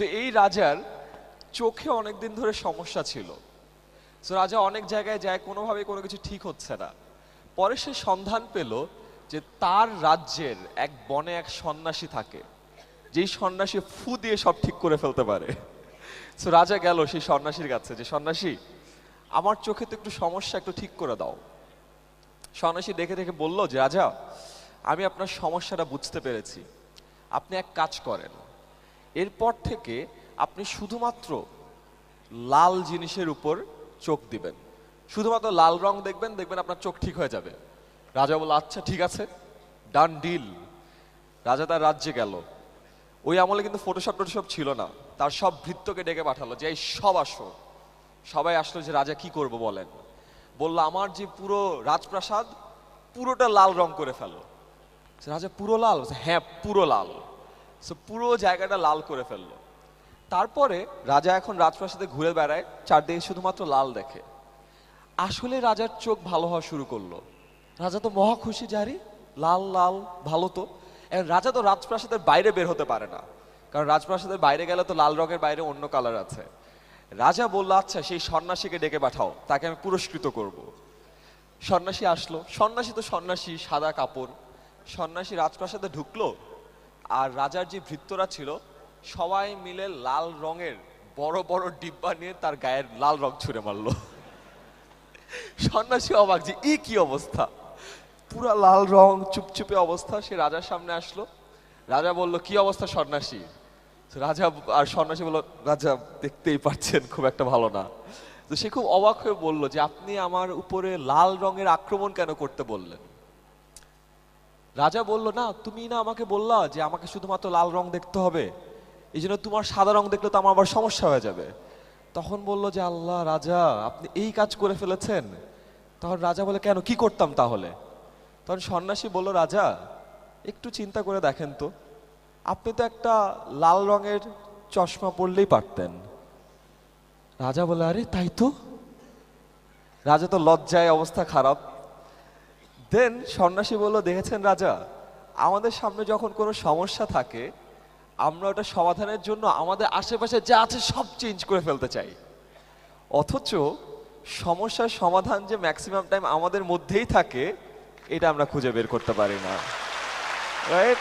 তো এই রাজার চোখে অনেকদিন ধরে সমস্যা ছিল। তো রাজা অনেক জায়গায় যায় কোনোভাবে কোনো কিছু ঠিক হচ্ছে না। পরে সে সন্ধান পেল যে তার রাজ্যের এক বনে এক সন্ন্যাসী থাকে, যেই সন্ন্যাসী ফু দিয়ে সব ঠিক করে ফেলতে পারে। তো রাজা গেল সেই সন্ন্যাসীর কাছে যে, সন্ন্যাসী, আমার চোখে তো একটু সমস্যা, একটু ঠিক করে দাও। সন্ন্যাসী দেখে দেখে বলল যে, রাজা, আমি আপনার সমস্যাটা বুঝতে পেরেছি। আপনি এক কাজ করেন এরপর থেকে আপনি শুধুমাত্র লাল জিনিসের উপর চোখ দিবেন। শুধুমাত্র লাল রং দেখবেন দেখবেন আপনার চোখ ঠিক হয়ে যাবে। রাজা বলল আচ্ছা ঠিক আছে, ডান ডিল। রাজা তার রাজ্যে গেল। ওই আমলে কিন্তু ফটোশপ টোটোশপ ছিল না। তার সব ভৃত্যকে ডেকে পাঠালো যে, এই, সব আসো। সবাই আসলো যে, রাজা, কি করব বলেন? বলল, আমার যে পুরো রাজপ্রাসাদ পুরোটা লাল রং করে ফেলো। রাজা, পুরো লাল? হ্যাঁ পুরো লাল। সো পুরো জায়গাটা লাল করে ফেলল। তারপরে রাজা এখন রাজপ্রাসাদে ঘুরে বেড়ায়, চারদিকে শুধুমাত্র লাল দেখে। আসলে রাজার চোখ ভালো হওয়া শুরু করল। রাজা তো মহা খুশি জারি লাল লাল, ভালো তো। রাজা তো রাজপ্রাসাদের বাইরে বের হতে পারে না। কারণ রাজপ্রাসাদের বাইরে গেলে তো লাল রঙের বাইরে অন্য কালার আছে। রাজা বলল আচ্ছা সেই সন্ন্যাসীকে ডেকে পাঠাও, তাকে আমি পুরস্কৃত করব। সন্ন্যাসী আসলো। সন্ন্যাসী তো সন্ন্যাসী, সাদা কাপড়। সন্ন্যাসী রাজপ্রাসাদে ঢুকলো। আর রাজার যে ভৃত্যরা ছিল, সবাই মিলে লাল রঙের বড় বড় ডিব্বা নিয়ে তার গায়ের লাল রং ছুঁড়ে মারলো। সন্ন্যাসী অবাক যে, ই কি অবস্থা? পুরা লাল রং, চুপচুপে অবস্থা, সে রাজার সামনে আসলো। রাজা বলল, কি অবস্থা সন্ন্যাসী? রাজা আর সন্ন্যাসী বলল, রাজা দেখতেই পাচ্ছেন, খুব একটা ভালো না। তো সে খুব অবাক হয়ে বলল যে, আপনি আমার উপরে লাল রঙের আক্রমণ কেন করতে বললেন? রাজা বলল, না, তুমি না আমাকে বললা যে আমাকে শুধুমাত্র লাল রং দেখতে হবে। এই জন্য তোমার সাদা রং দেখলে তো আমার আবার সমস্যা হয়ে যাবে। তখন বলল যে, আল্লাহ, রাজা, আপনি এই কাজ করে ফেলেছেন। তখন রাজা বলে, কেন, কি করতাম তাহলে? তখন সন্ন্যাসী বলল, রাজা, একটু চিন্তা করে দেখেন তো। আপনি তো একটা লাল রঙের চশমা পরলেই পারতেন। রাজা বলে, আরে, তাই তো? রাজা তো লজ্জায়, অবস্থা খারাপ। দেন সন্ন্যাসী বলল, দেখেছেন রাজা, আমাদের সামনে যখন কোনো সমস্যা থাকে, আমরা ওটা সমাধানের জন্য আমাদের আশেপাশে যা আছে সব চেঞ্জ করে ফেলতে চাই। অথচ সমস্যার সমাধান যে ম্যাক্সিমাম টাইম আমাদের মধ্যেই থাকে, এটা আমরা খুঁজে বের করতে পারি না। রাইট